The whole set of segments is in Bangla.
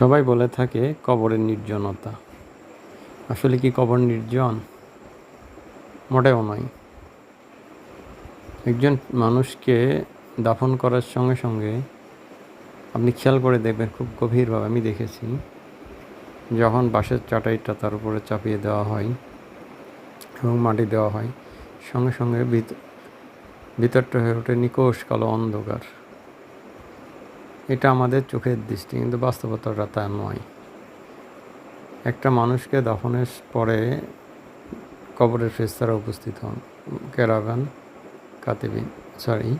সবাই বলে থাকে কবরের নির্জনতা। আসলে কি কবর নির্জন? মোটেও নয়। একজন মানুষকে দাফন করার সঙ্গে সঙ্গে আপনি খেয়াল করে দেখবেন, খুব গভীরভাবে আমি দেখেছি, যখন বাঁশের চাটাইটা তার উপরে চাপিয়ে দেওয়া হয় এবং মাটি দেওয়া হয়, সঙ্গে সঙ্গে ভিত- ভিতরটা হয়ে ওঠে নিকোষ কালো অন্ধকার। এটা আমাদের চোখের দৃষ্টি, কিন্তু বাস্তবতাটা তা নয়। একটা মানুষকে দাফনের পরে কবরের ফেস্তারা উপস্থিত হন। কেরাগান কাতিবিন সরি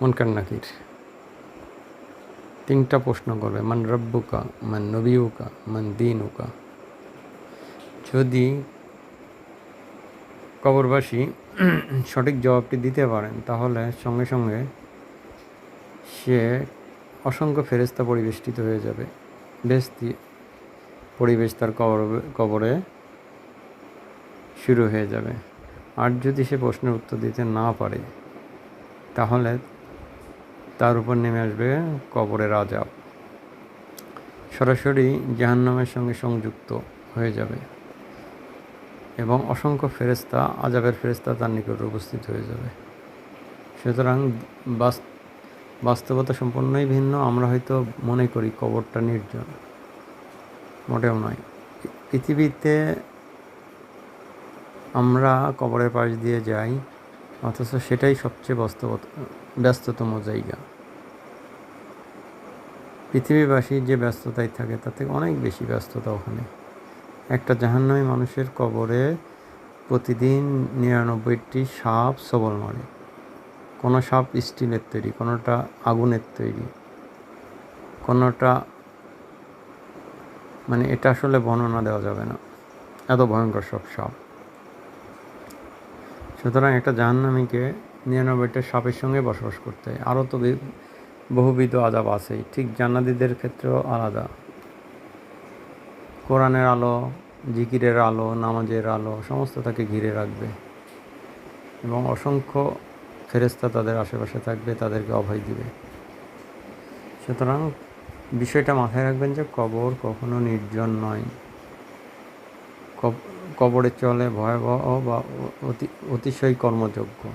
মনকার নাকির তিনটা প্রশ্ন করবে, মান রব্বুকা, মান নবীউকা, মান দিনুকা। যদি কবরবাসী সঠিক জবাবটি দিতে পারেন, তাহলে সঙ্গে সঙ্গে সে অসংখ্য ফেরেস্তা পরিবেষ্টিত হয়ে যাবে। বেস্তি পরিবেশ তার কবর, কবরে শুরু হয়ে যাবে। আর যদি সে প্রশ্নের উত্তর দিতে না পারে, তাহলে তার উপর নেমে আসবে কবরের আজাব সরাসরি জাহান্নামের সঙ্গে সংযুক্ত হয়ে যাবে এবং অসংখ্য ফেরেস্তা আজাবের ফেরেস্তা তার নিকট উপস্থিত হয়ে যাবে। সুতরাং বাস- বাস্তবতা সম্পূর্ণই ভিন্ন, আমরা হয়তো মনে করি কবরটা নির্জন। মোটেও নয়। পৃথিবীতে আমরা কবরের পাশ দিয়ে যাই, অথচ সেটাই সবচেয়ে বাস্তব ব্যস্ততম জায়গা। পৃথিবীবাসী যে ব্যস্ততায় থাকে থেকে অনেক বেশি ব্যস্ততা ওখানে। একটা জাহান্নামী মানুষের কবরে প্রতিদিন নিরানব্বইটি সাপ সবল মারে। কোনো সাপ স্টিলের তৈরি, কোনোটা আগুনের তৈরি, কোনোটা মানে এটা আসলে বর্ণনা দেওয়া যাবে না। এত ভয়ঙ্কর সব সাপ সুতরাং একটা জাহান্নামীকে নিরানব্বইটা সাপের সঙ্গে বসবাস করতে হয়। আরও তো বহুবিধ আজাব আছেই। ঠিক জান্নাতিদের ক্ষেত্রেও আলাদা। কোরআনের আলো, জিকিরের আলো, নামাজের আলো, সমস্ত তাকে ঘিরে রাখবে। এবং অসংখ্য ফেরেস্তা তাদের আশেপাশে থাকবে, তাদেরকে অভয় দিবে। সুতরাং বিষয়টা মাথায় রাখবেন যে কবর কখনো নির্জন নয়। কব- কবরে চলে ভয়াবহ বা অতি, অতিশয় কর্মযোগ্য।